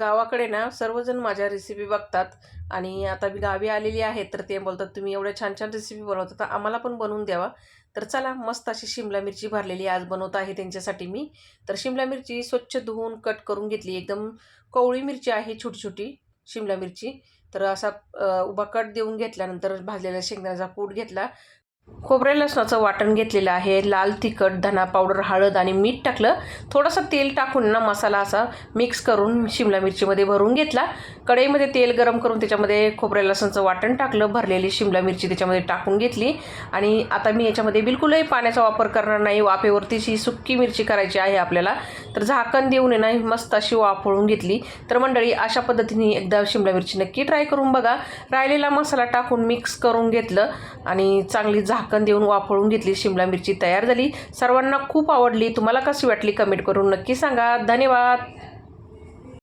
गावाकडे ना सर्वजण माझ्या रेसिपी बघतात. आणि आता मी गावी आलेली आहे तर ते बोलतात तुम्ही एवढ्या छान छान रेसिपी बनवता तर आम्हाला पण बनवून द्यावा. तर चला मस्त अशी शिमला मिरची भरलेली आज बनवत आहे त्यांच्यासाठी मी. तर शिमला मिरची स्वच्छ धुवून कट करून घेतली. एकदम कवळी मिरची आहे छोटी छोटी शिमला मिरची. तर असा उभा कट देऊन घेतल्यानंतर भाजलेला शेंगदाण्याचा कूट घेतला. खोबऱ्या लसणाचं वाटण घेतलेलं आहे. लाल तिखट धना पावडर हळद आणि मीठ टाकलं. थोडंसं तेल टाकून ना मसाला असा मिक्स करून शिमला मिरचीमध्ये भरून घेतला. कढईमध्ये तेल गरम करून त्याच्यामध्ये खोबऱ्या लसणाचं वाटण टाकलं. भरलेली शिमला मिरची त्याच्यामध्ये टाकून घेतली. आणि आता मी याच्यामध्ये बिलकुलही पाण्याचा वापर करणार नाही. वाफेवरतीच ही सुक्की मिरची करायची आहे आपल्याला. तर झाकण देऊन आहे ना मस्त अशी वाफळून घेतली. तर मंडळी अशा पद्धतीने एकदा शिमला मिरची नक्की ट्राय करून बघा. राहिलेला मसाला टाकून मिक्स करून घेतलं आणि चांगली झाकण देऊन वाफळून घेतली. शिमला मिरची तयार झाली. सर्वांना खूप आवडली. तुम्हाला कशी वाटली? कमेंट करून नक्की सांगा. धन्यवाद!